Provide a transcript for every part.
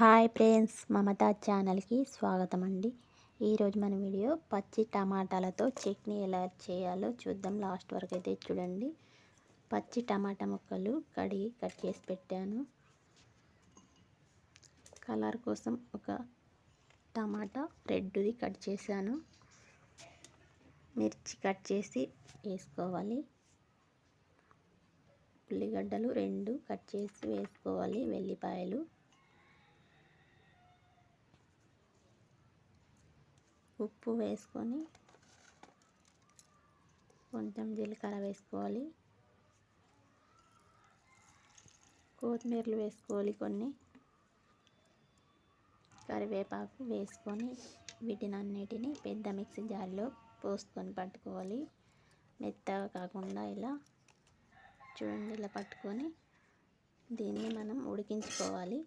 Hi friends Mamata ఛానల్కి స్వాగతం అండి ఈరోజు మన వీడియో పచ్చి టమాటాలతో చట్నీ ఎలా చేయాలో చూద్దాం. లాస్ట్ వరకు అయితే చూడండి. పచ్చి టమాటా ముక్కలు కడిగి కట్ చేసి పెట్టాను. కలర్ కోసం ఒక టమాటా రెడ్ది కట్ చేశాను. మిర్చి కట్ చేసి వేసుకోవాలి. ఉల్లిగడ్డలు రెండు కట్ చేసి వేసుకోవాలి. వెల్లిపాయలు ఉప్పు వేసుకొని కొంచెం జీలకర్ర వేసుకోవాలి. కొత్తిమీరలు వేసుకోవాలి కొన్ని. కరివేపాకు వేసుకొని వీటిని అన్నిటిని పెద్ద మిక్సీ జార్లో పోసుకొని పట్టుకోవాలి. మెత్తగా కాకుండా ఇలా చూడండి ఇలా పట్టుకొని దీన్ని మనం ఉడికించుకోవాలి.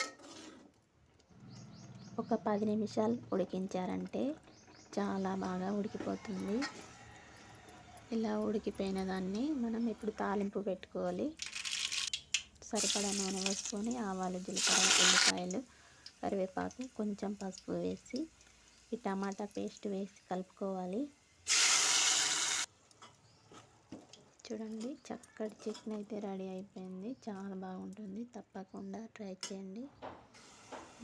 ఒక పది నిమిషాలు ఉడికించారంటే చాలా బాగా ఉడికిపోతుంది. ఇలా ఉడికిపోయిన దాన్ని మనం ఇప్పుడు తాలింపు పెట్టుకోవాలి. సరిపడా నూనె వేసుకొని ఆవాలు జీలకర్ర ఉల్లిపాయలు కరివేపాకు కొంచెం పసుపు వేసి ఈ టమాటా పేస్ట్ వేసి కలుపుకోవాలి. చూడండి చక్కటి చికెన్ అయితే రెడీ అయిపోయింది. చాలా బాగుంటుంది. తప్పకుండా ట్రై చేయండి.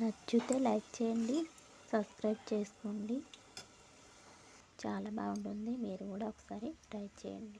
నచ్చితే లైక్ చేయండి సబ్స్క్రైబ్ చేసుకోండి. చాలా బాగుంటుంది. మీరు కూడా ఒకసారి ట్రై చేయండి.